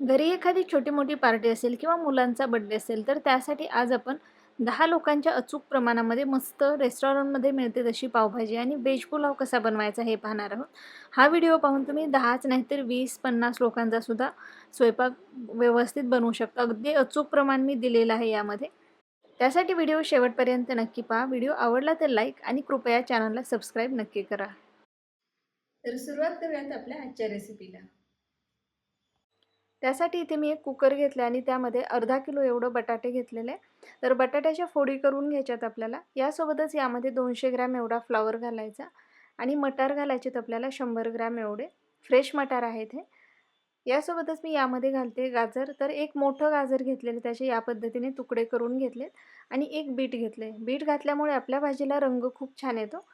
घरी एखादी छोटी मोठी पार्टी असेल किंवा मुलांचा बड्डे असेल तर त्यासाठी आज आपण दहा लोकांच्या अचूक प्रमाणामध्ये मस्त रेस्टॉरंटमध्ये मिळते तशी पावभाजी आणि व्हेज पुलाव कसा बनवायचा हे पाहणार आहोत. हा व्हिडिओ पाहून तुम्ही दहाच नाही तर वीस पन्नास लोकांचा सुद्धा स्वयंपाक व्यवस्थित बनवू शकता. अगदी अचूक प्रमाण मी दिलेलं आहे यामध्ये. त्यासाठी व्हिडिओ शेवटपर्यंत नक्की पहा. व्हिडिओ आवडला तर लाईक आणि कृपया चॅनलला सबस्क्राईब नक्की करा. तर सुरुवात करूयात आपल्या आजच्या रेसिपीला. त्यासाठी इथे मी एक कुकर घेतला आणि त्यामध्ये अर्धा किलो एवढं बटाटे घेतलेले तर बटाट्याच्या फोडी करून घ्यायच्यात आपल्याला. यासोबतच यामध्ये दोनशे ग्रॅम एवढा फ्लावर घालायचा आणि मटार घालायचेत आपल्याला शंभर ग्रॅम एवढे. फ्रेश मटार आहेत हे. यासोबतच मी यामध्ये घालते गाजर. तर एक मोठं गाजर घेतलेलं त्याचे या पद्धतीने तुकडे करून घेतलेत आणि एक बीट घेतले बीट घातल्यामुळे आपल्या भाजीला रंग खूप छान येतो.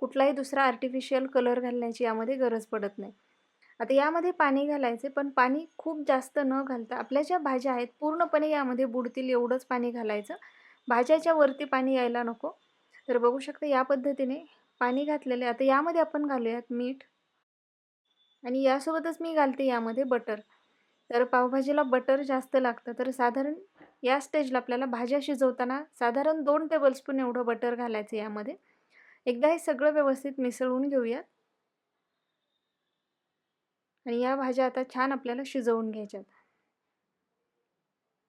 कुठलाही दुसरा आर्टिफिशियल कलर घालण्याची यामध्ये गरज पडत नाही. आता यामध्ये पाणी घालायचे पण पाणी खूप जास्त न घालता आपल्या ज्या भाज्या आहेत पूर्णपणे यामध्ये बुडतील एवढंच पाणी घालायचं. भाज्याच्या वरती पाणी यायला नको. तर बघू शकता या पद्धतीने पाणी घातलेले आता यामध्ये आपण घालूयात मीठ. आणि यासोबतच मी घालते यामध्ये बटर. तर पावभाजीला बटर जास्त लागतं. तर साधारण या स्टेजला आपल्याला भाज्या शिजवताना साधारण दोन टेबलस्पून एवढं बटर घालायचं यामध्ये. एकदा हे सगळं व्यवस्थित मिसळून घेऊयात. आणि या भाज्या आता छान आपल्याला शिजवून घ्यायच्यात.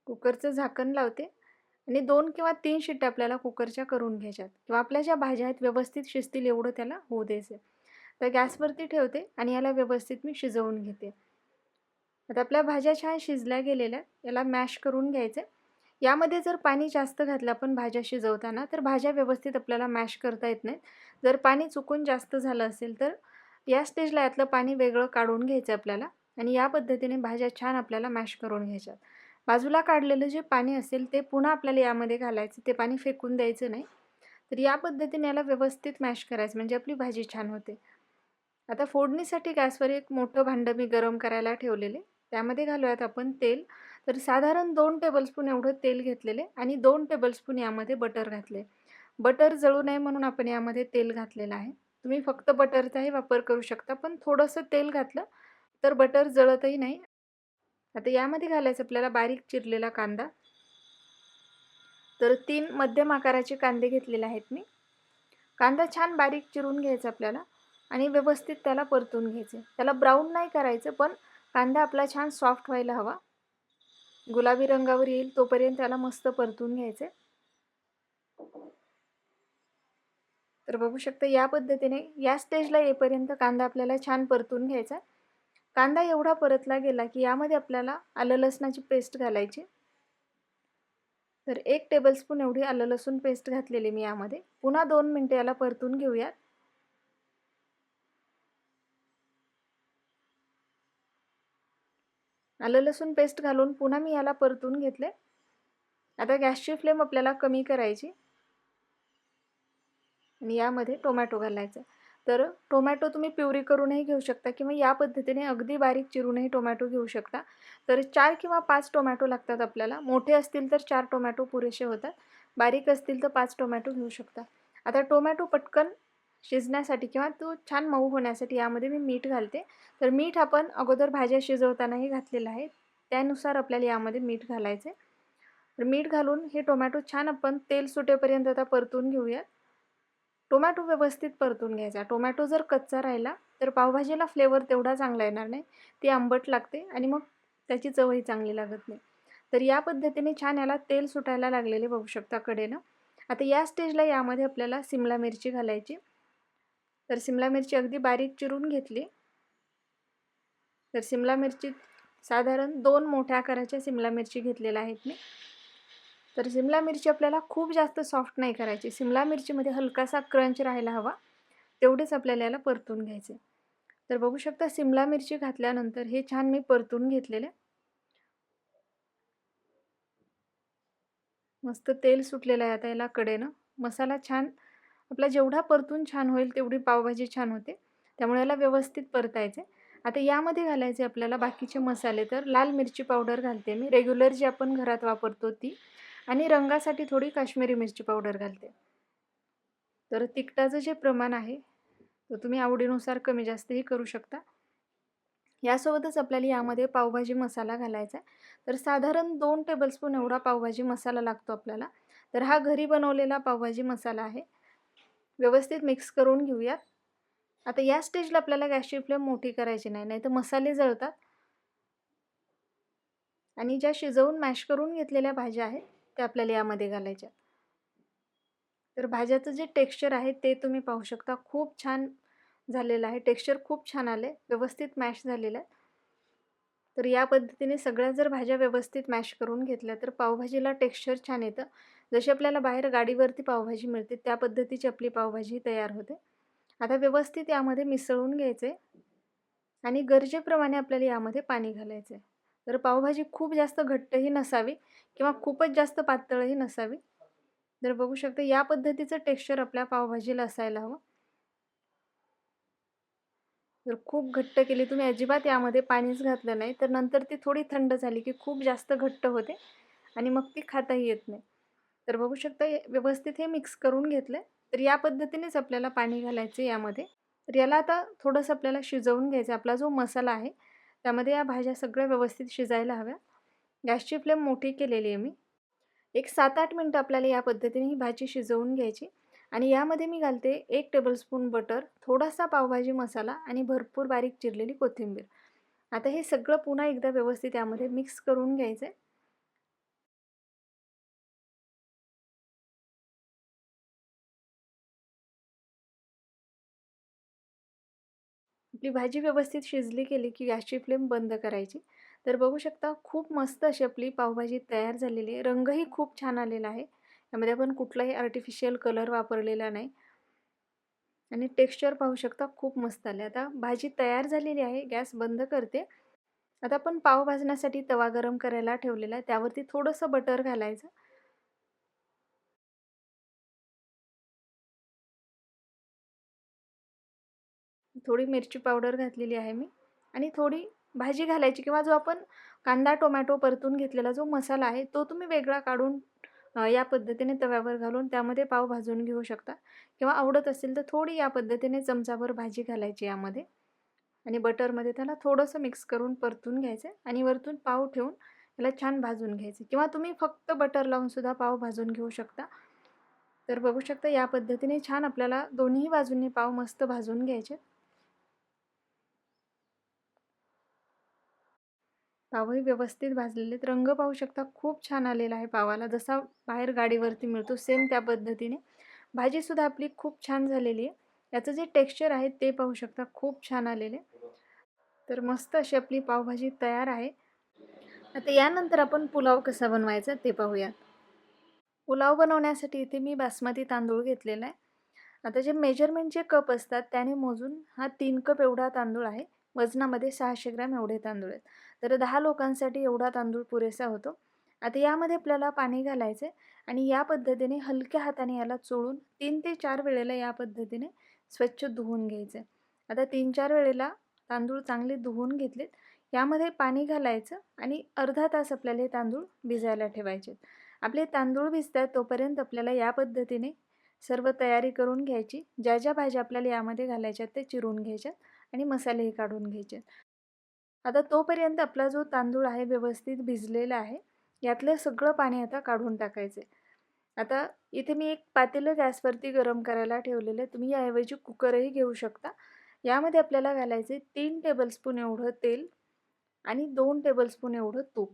कुकरचं झाकण लावते आणि दोन किंवा तीन शिट्ट्या आपल्याला कुकरच्या करून घ्यायच्यात. किंवा आपल्या ज्या भाज्या आहेत व्यवस्थित शिजतील एवढं त्याला होऊ द्यायचं. तर गॅसवरती ठेवते आणि याला व्यवस्थित मी शिजवून घेते. आता आपल्या भाज्या छान शिजल्या गेलेल्या याला मॅश करून घ्यायचे. यामध्ये जर पाणी जास्त घातलं आपण भाज्या शिजवताना तर भाज्या व्यवस्थित आपल्याला मॅश करता येत नाहीत. जर पाणी चुकून जास्त झालं असेल तर या स्टेजला यातलं पाणी वेगळं काढून घ्यायचं आपल्याला आणि या पद्धतीने भाज्या छान आपल्याला मॅश करून घ्यायच्यात. बाजूला काढलेलं जे पाणी असेल ते पुन्हा आपल्याला यामध्ये घालायचं ते पाणी फेकून द्यायचं नाही. तर या पद्धतीने याला व्यवस्थित मॅश करायचं म्हणजे आपली भाजी छान होते. आता फोडणीसाठी गॅसवर एक मोठं भांडं मी गरम करायला ठेवलेले. त्यामध्ये घालूयात आपण तेल. तर साधारण दोन टेबलस्पून एवढं तेल घेतलेले आणि दोन टेबलस्पून यामध्ये बटर घातले. बटर जळू नये म्हणून आपण यामध्ये तेल घातलेलं आहे. तुम्ही फक्त बटरचाही वापर करू शकता पण थोडंसं तेल घातलं तर बटर जळतही नाही. आता यामध्ये घालायचं आपल्याला बारीक चिरलेला कांदा. तर तीन मध्यम आकाराचे कांदे घेतलेले आहेत मी. कांदा छान बारीक चिरून घ्यायचा आपल्याला आणि व्यवस्थित त्याला परतून घ्यायचे. त्याला ब्राऊन नाही करायचं पण कांदा आपला छान सॉफ्ट व्हायला हवा. गुलाबी रंगावर येईल तोपर्यंत त्याला मस्त परतून घ्यायचे. तर बघू शकता या पद्धतीने या स्टेजला येईपर्यंत कांदा आपल्याला छान परतून घ्यायचा. कांदा एवढा परतला गेला की यामध्ये आपल्याला आलं लसणाची पेस्ट घालायची. तर एक टेबलस्पून एवढी आलं लसूण पेस्ट घातलेली मी यामध्ये. पुन्हा दोन मिनटं याला परतून घेऊयात. आलं लसूण पेस्ट घालून पुन्हा मी याला परतून घेतले आता गॅसची फ्लेम आपल्याला कमी करायची. आणि यामध्ये टोमॅटो घालायचा. तर टोमॅटो तुम्ही प्युरी करूनही घेऊ शकता किंवा या पद्धतीने अगदी बारीक चिरूनही टोमॅटो घेऊ शकता. तर चार किंवा पाच टोमॅटो लागतात आपल्याला. मोठे असतील तर चार टोमॅटो पुरेसे होतात. बारीक असतील तर पाच टोमॅटो घेऊ शकता. आता टोमॅटो पटकन शिजण्यासाठी किंवा तो छान मऊ होण्यासाठी यामध्ये मी मीठ घालते. तर मीठ आपण अगोदर भाज्या शिजवतानाही घातलेलं आहे. त्यानुसार आपल्याला यामध्ये मीठ घालायचे तर मीठ घालून हे टोमॅटो छान आपण तेल सुटेपर्यंत आता परतून घेऊयात. टोमॅटो व्यवस्थित परतून घ्यायचा. टोमॅटो जर कच्चा राहिला तर पावभाजीला फ्लेवर तेवढा चांगला येणार नाही. ती आंबट लागते आणि मग त्याची चवही चांगली लागत नाही. तर या पद्धतीने छान याला तेल सुटायला लागलेले बघू शकता कडेनं. आता या स्टेजला यामध्ये आपल्याला सिमला मिरची घालायची. तर सिमला मिरची अगदी बारीक चिरून घेतली. तर सिमला मिरची साधारण दोन मोठ्या आकाराच्या सिमला मिरची घेतलेल्या आहेत मी. तर सिमला मिरची आपल्याला खूप जास्त सॉफ्ट नाही करायची. सिमला मिरचीमध्ये हलकासा क्रंच राहायला हवा. तेवढेच आपल्याला याला परतून घ्यायचे. तर बघू शकता सिमला मिरची घातल्यानंतर हे छान मी परतून घेतलेले. मस्त तेल सुटलेलं आहे आता याला कडेनं. मसाला छान आपला जेवढा परतून छान होईल तेवढी पावभाजी छान होते. त्यामुळे याला व्यवस्थित परतायचे. आता यामध्ये घालायचे आपल्याला बाकीचे मसाले. तर लाल मिरची पावडर घालते मी. रेग्युलर जी आपण घरात वापरतो ती. आणि रंगासाठी थोडी काश्मीरी मिरची पावडर घालते. तर तिखटाचं जे प्रमाण आहे तो तुम्ही आवडीनुसार कमी जास्तही करू शकता. यासोबतच आपल्याला यामध्ये पावभाजी मसाला घालायचा आहे. तर साधारण दोन टेबलस्पून एवढा पावभाजी मसाला लागतो आपल्याला. तर हा घरी बनवलेला पावभाजी मसाला आहे. व्यवस्थित मिक्स करून घेऊयात. आता या स्टेजला आपल्याला गॅसची फ्लेम मोठी करायची नाही नाही तर मसाले जळतात. आणि ज्या शिजवून मॅश करून घेतलेल्या भाज्या आहेत त्या आपल्याला यामध्ये घालायच्या. तर भाज्याचं जे टेक्स्चर आहे ते तुम्ही पाहू शकता. खूप छान झालेलं आहे. टेक्स्चर खूप छान आले व्यवस्थित मॅश झालेलं आहे. तर या पद्धतीने सगळ्या जर भाज्या व्यवस्थित मॅश करून घेतल्या तर पावभाजीला टेक्स्चर छान येतं. जशी आपल्याला बाहेर गाडीवरती पावभाजी मिळते त्या पद्धतीची आपली पावभाजी तयार होते. आता व्यवस्थित यामध्ये मिसळून घ्यायचे आणि गरजेप्रमाणे आपल्याला यामध्ये पाणी घालायचं आहे तर पावभाजी खूप जास्त घट्टही नसावी किंवा खूपच जास्त पातळही नसावी. तर बघू शकता या पद्धतीचं टेक्स्चर आपल्या पावभाजीला असायला हवं. जर खूप घट्ट केली तुम्ही अजिबात यामध्ये पाणीच घातलं नाही तर नंतर ती थोडी थंड झाली की खूप जास्त घट्ट होते आणि मग ती खाताही येत नाही. तर बघू शकता व्यवस्थित हे मिक्स करून घेतलं तर या पद्धतीनेच आपल्याला पाणी घालायचं यामध्ये. तर याला आता थोडंसं आपल्याला शिजवून घ्यायचं आपला जो मसाला आहे त्यामध्ये या भाज्या सगळ्या व्यवस्थित शिजायला हव्या. गॅसची फ्लेम मोठी केलेली आहे मी. एक सात आठ मिनटं आपल्याला या पद्धतीने ही भाजी शिजवून घ्यायची. आणि यामध्ये मी घालते एक टेबलस्पून बटर थोडासा पावभाजी मसाला आणि भरपूर बारीक चिरलेली कोथिंबीर. आता हे सगळं पुन्हा एकदा व्यवस्थित यामध्ये मिक्स करून घ्यायचं आहे आपली भाजी व्यवस्थित शिजली गेली की गॅसची फ्लेम बंद करायची. तर बघू शकता खूप मस्त अशी आपली पावभाजी तयार झालेली आहे. रंगही खूप छान आलेला आहे. यामध्ये आपण कुठलाही आर्टिफिशियल कलर वापरलेला नाही. आणि टेक्स्चर पाहू शकता खूप मस्त आले. आता भाजी तयार झालेली आहे गॅस बंद करते. आता आपण पाव भाजण्यासाठी तवा गरम करायला ठेवलेला आहे. त्यावरती थोडंसं बटर घालायचं. थोडी मिरची पावडर घातलेली आहे मी आणि थोडी भाजी घालायची किंवा जो आपण कांदा टोमॅटो परतून घेतलेला जो मसाला आहे तो तुम्ही वेगळा काढून या पद्धतीने तव्यावर घालून त्यामध्ये पाव भाजून घेऊ शकता. किंवा आवडत असेल तर थोडी या पद्धतीने चमचाभर भाजी घालायची यामध्ये. आणि बटरमध्ये त्याला थोडंसं मिक्स करून परतून घ्यायचं आणि वरतून पाव ठेवून याला छान भाजून घ्यायचे. किंवा तुम्ही फक्त बटर लावूनसुद्धा पाव भाजून घेऊ शकता. तर बघू शकता या पद्धतीने छान आपल्याला दोन्ही बाजूंनी पाव मस्त भाजून घ्यायचे. पावही व्यवस्थित भाजलेले रंग पाहू शकता खूप छान आलेला आहे पावाला. जसा बाहेर गाडीवरती मिळतो सेम त्या पद्धतीने. भाजीसुद्धा आपली खूप छान झालेली आहे. याचं जे टेक्स्चर आहे ते पाहू शकता खूप छान आलेले तर मस्त अशी आपली पावभाजी तयार आहे. आता यानंतर आपण पुलाव कसा बनवायचा ते पाहूयात. पुलाव बनवण्यासाठी इथे मी बासमती तांदूळ घेतलेला आहे. आता जे मेजरमेंटचे कप असतात त्याने मोजून हा तीन कप एवढा तांदूळ आहे. वजनामध्ये सहाशे ग्रॅम एवढे तांदूळ आहेत. तर दहा लोकांसाठी एवढा तांदूळ पुरेसा होतो. आता यामध्ये आपल्याला पाणी घालायचं आणि या पद्धतीने हलक्या हाताने याला चोळून तीन ते चार वेळेला या पद्धतीने स्वच्छ धुवून घ्यायचं आता तीन चार वेळेला तांदूळ चांगले धुवून घेतलेत. यामध्ये पाणी घालायचं आणि अर्धा तास आपल्याला हे तांदूळ भिजायला ठेवायचे आपले तांदूळ भिजतात तोपर्यंत आपल्याला या पद्धतीने सर्व तयारी करून घ्यायची. ज्या ज्या भाज्या आपल्याला यामध्ये घालायच्यात ते चिरून घ्यायच्यात आणि मसालेही काढून घ्यायचे आता तोपर्यंत आपला जो तांदूळ आहे व्यवस्थित भिजलेला आहे यातलं सगळं पाणी आता काढून टाकायचं आता इथे मी एक पातेलं गॅसवरती गरम करायला ठेवलेलं आहे. तुम्ही याऐवजी कुकरही घेऊ शकता. यामध्ये आपल्याला घालायचे तीन टेबलस्पून एवढं तेल आणि दोन टेबलस्पून एवढं तूप.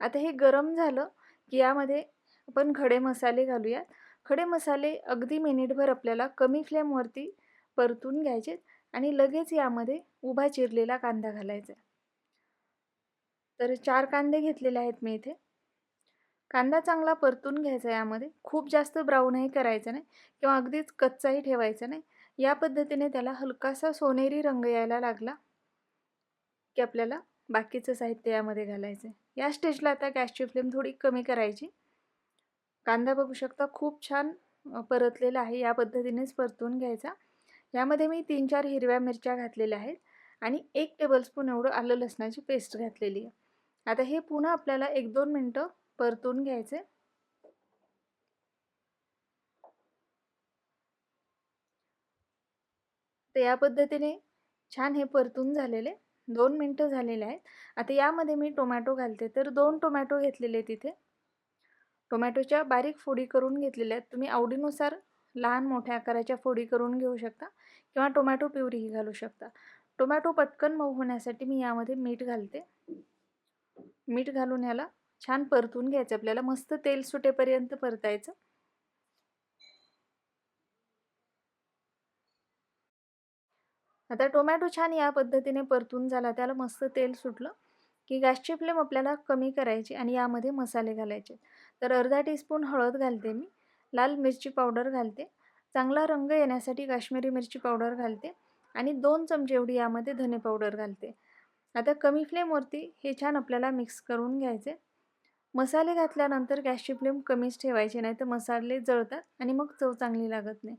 आता हे गरम झालं की यामध्ये आपण खडे मसाले घालूयात. खडे मसाले अगदी मिनिटभर आपल्याला कमी फ्लेमवरती परतून घ्यायचे आणि लगेच यामध्ये उभा चिरलेला कांदा घालायचा. तर चार कांदे घेतलेले आहेत मी इथे. कांदा चांगला परतून घ्यायचा यामध्ये. खूप जास्त ब्राऊनही करायचं नाही किंवा अगदीच कच्चाही ठेवायचा नाही. या पद्धतीने त्याला हलकासा सोनेरी रंग यायला लागला की आपल्याला बाकीचं साहित्य यामध्ये घालायचं आहे या स्टेजला आता गॅसची फ्लेम थोडी कमी करायची. कांदा बघू शकता खूप छान परतलेला आहे. या पद्धतीनेच परतून घ्यायचा. यामध्ये मी तीन चार हिरव्या मिरच्या घातलेल्या आहेत आणि एक टेबलस्पून एवढं आलं लसणाची पेस्ट घातलेली आहे. आता हे पुन्हा आपल्याला एक दोन मिनटं परतून घ्यायचे. तर या पद्धतीने छान हे परतून झालेले. दोन मिनटं झालेले आहेत. आता यामध्ये मी टोमॅटो घालते. तर दोन टोमॅटो घेतलेले तिथे टोमॅटोच्या बारीक फोडी करून घेतलेल्या आहेत. तुम्ही आवडीनुसार लहान मोठ्या आकाराच्या फोडी करून घेऊ शकता किंवा टोमॅटो प्युरीही घालू शकता. टोमॅटो पटकन मऊ होण्यासाठी मी यामध्ये मीठ घालते. मीठ घालून ह्याला छान परतून घ्यायचं. आपल्याला मस्त तेल सुटेपर्यंत परतायचं. आता टोमॅटो छान या पद्धतीने परतून झाला. त्याला मस्त तेल सुटलं की गॅसची फ्लेम आपल्याला कमी करायची आणि यामध्ये मसाले घालायचे. तर अर्धा टीस्पून हळद घालते मी. लाल मिरची पावडर घालते. चांगला रंग येण्यासाठी काश्मीरी मिरची पावडर घालते आणि दोन चमचे एवढी यामध्ये धने पावडर घालते. आता कमी फ्लेमवरती हे छान आपल्याला मिक्स करून घ्यायचे. मसाले घातल्यानंतर गॅसची फ्लेम कमीच ठेवायची नाही तर मसाले जळतात आणि मग चव चांगली लागत नाही.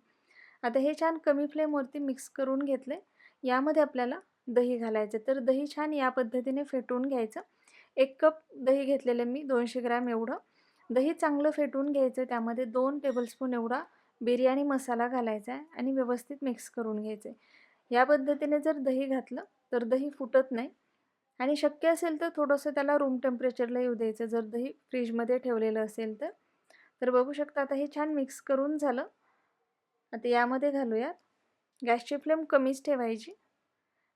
आता हे छान कमी फ्लेमवरती मिक्स करून घेतले. यामध्ये आपल्याला दही घालायचं. तर दही छान या पद्धतीने फेटून घ्यायचं. एक कप दही घेतलेलं मी दोनशे ग्रॅम एवढं. दही चांगलं फेटून घ्यायचं त्यामध्ये दोन टेबलस्पून एवढा बिर्याणी मसाला घालायचा आहे आणि व्यवस्थित मिक्स करून घ्यायचं आहे या पद्धतीने जर दही घातलं तर दही फुटत नाही. आणि शक्य असेल तर थोडंसं त्याला रूम टेम्परेचरला येऊ द्यायचं. जर दही फ्रीजमध्ये ठेवलेलं असेल तर. तर बघू शकता आता हे छान मिक्स करून झालं. आता यामध्ये घालूयात. गॅसची फ्लेम कमीच ठेवायची.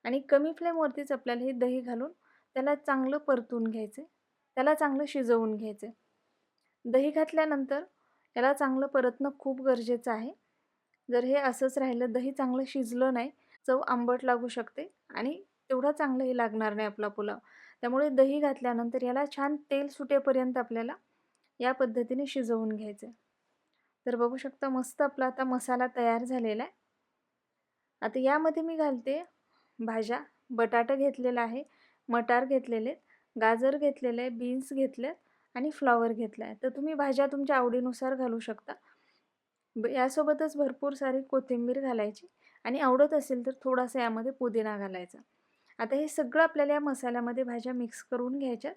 आणि कमी फ्लेमवरतीच आपल्याला हे दही घालून त्याला चांगलं परतून घ्यायचं त्याला चांगलं शिजवून घ्यायचं दही घातल्यानंतर याला चांगलं परतणं खूप गरजेचं आहे. जर हे असंच राहिलं दही चांगलं शिजलं नाही चव आंबट लागू शकते आणि तेवढा चांगलंही लागणार नाही आपला पुलाव. त्यामुळे दही घातल्यानंतर याला छान तेल सुटेपर्यंत आपल्याला या पद्धतीने शिजवून घ्यायचं तर बघू शकता मस्त आपला आता मसाला तयार झालेला आहे. आता यामध्ये मी घालते भाज्या. बटाटा घेतलेला आहे मटार घेतलेले गाजर घेतलेले आहे बीन्स घेतले आणि फ्लॉवर घेतला आहे तर तुम्ही भाज्या तुमच्या आवडीनुसार घालू शकता. यासोबतच भरपूर सारी कोथिंबीर घालायची आणि आवडत असेल तर थोडासा यामध्ये पुदिना घालायचा. आता हे सगळं आपल्याला या मसाल्यामध्ये भाज्या मिक्स करून घ्यायच्यात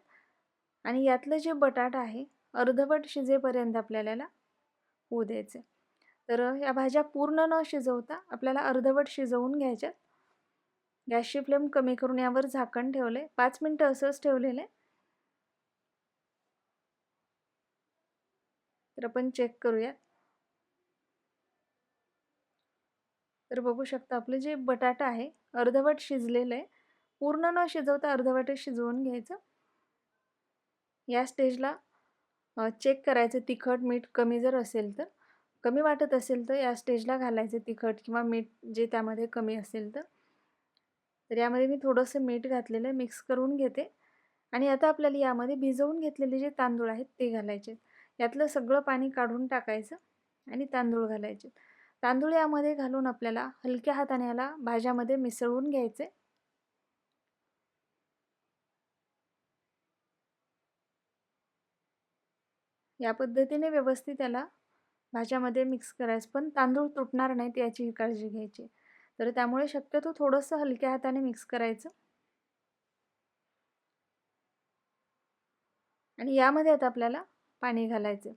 आणि यातलं जे बटाटा आहे अर्धवट शिजेपर्यंत आपल्याला होऊ द्यायचं तर या भाज्या पूर्ण न शिजवता आपल्याला अर्धवट शिजवून घ्यायच्यात गॅसची फ्लेम कमी करून यावर झाकण ठेवले पाच मिनटं असंच ठेवलेलं आहे. तर आपण चेक करूया तर बघू शकता आपलं जे बटाटा आहे अर्धवट शिजलेलं आहे. पूर्ण न शिजवता अर्धवट शिजवून घ्यायचं. या स्टेजला चेक करायचं तिखट मीठ कमी जर असेल तर. कमी वाटत असेल तर या स्टेजला घालायचं तिखट किंवा मीठ जे त्यामध्ये कमी असेल तर. तर यामध्ये मी थोडंसं मीठ घातलेलं मिक्स करून घेते. आणि आता आपल्याला यामध्ये भिजवून घेतलेले जे तांदूळ आहेत ते घालायचे यातलं सगळं पाणी काढून टाकायचं आणि तांदूळ घालायचे. तांदूळ यामध्ये घालून आपल्याला हलक्या हाताने याला भाज्यामध्ये मिसळून घ्यायचे. या पद्धतीने व्यवस्थित याला भाज्यामध्ये मिक्स करायचं. पण तांदूळ तुटणार नाहीत याचीही काळजी घ्यायची. तर त्यामुळे शक्यतो थोडंसं हलक्या हाताने मिक्स करायचं. आणि यामध्ये आता आपल्याला पाणी घालायचं.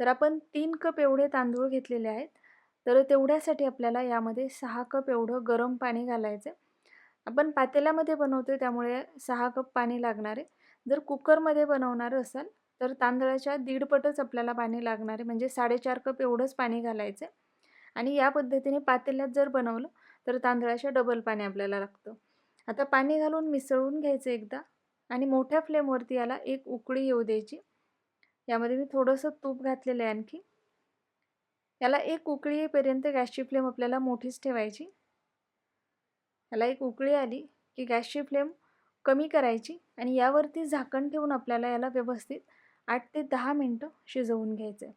तर आपण तीन कप एवढे तांदूळ घेतलेले आहेत. तर तेवढ्यासाठी आपल्याला यामध्ये सहा कप एवढं गरम पाणी घालायचं आपण पातेल्यामध्ये बनवतो त्यामुळे सहा कप पाणी लागणार आहे. जर कुकरमध्ये बनवणार असाल तर तांदळाच्या दीडपटच आपल्याला पाणी लागणार आहे. म्हणजे साडेचार कप एवढंच पाणी घालायचं आणि या पद्धतीने पातेल्यात जर बनवलं तर तांदळाच्या डबल पाणी आपल्याला लागतं. आता पाणी घालून मिसळून घ्यायचं एकदा. आणि मोठ्या फ्लेमवरती याला एक उकळी येऊ द्यायची. यामध्ये मी थोडंसं तूप घातलेलं आहे आणखी. याला एक उकळी येईपर्यंत गॅसची फ्लेम आपल्याला मोठीच ठेवायची. याला एक उकळी आली की गॅसची फ्लेम कमी करायची आणि यावरती झाकण ठेवून आपल्याला याला व्यवस्थित आठ ते दहा मिनटं शिजवून घ्यायचं आहे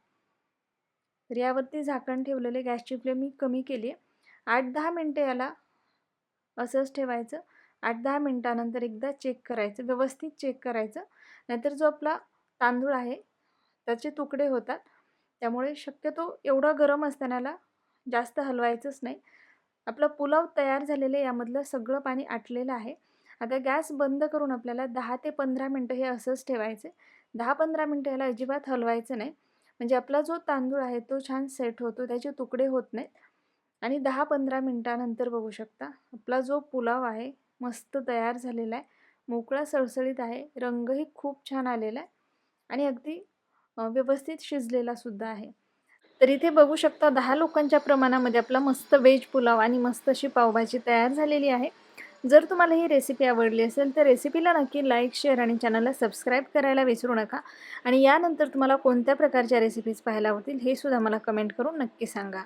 तर यावरती झाकण ठेवलेले गॅसची फ्लेम मी कमी केली आहे आठ दहा मिनटं याला असंच ठेवायचं. आठ दहा मिनटानंतर एकदा चेक करायचं व्यवस्थित चेक करायचं. नाहीतर जो आपला तांदूळ आहे त्याचे तुकडे होतात. त्यामुळे शक्यतो एवढा गरम असतानाला जास्त हलवायचंच नाही. आपला पुलाव तयार झालेलं यामधलं सगळं पाणी आटलेलं आहे. आता गॅस बंद करून आपल्याला दहा ते पंधरा मिनटं हे असंच ठेवायचे दहा पंधरा मिनटं ह्याला अजिबात हलवायचं नाही. म्हणजे आपला जो तांदूळ आहे तो छान सेट होतो त्याचे तुकडे होत नाहीत. आणि दहा पंधरा मिनटानंतर बघू शकता आपला जो पुलाव आहे मस्त तयार झालेला आहे. मोकळा सळसळीत आहे. रंगही खूप छान आलेला आहे. आणि अगदी व्यवस्थित शिजलेला सुद्धा आहे. तर इथे बघू शकता दहा लोकांच्या प्रमाणामध्ये आपला मस्त व्हेज पुलाव आणि मस्त अशी पावभाजी तयार झालेली आहे. जर तुम्हाला ही रेसिपी आवडली असेल तर रेसिपीला नक्की लाईक शेअर आणि चॅनलला सबस्क्राईब करायला विसरू नका. आणि यानंतर तुम्हाला कोणत्या प्रकारच्या रेसिपीज पाहायला आवडतील हे सुद्धा मला कमेंट करून नक्की सांगा.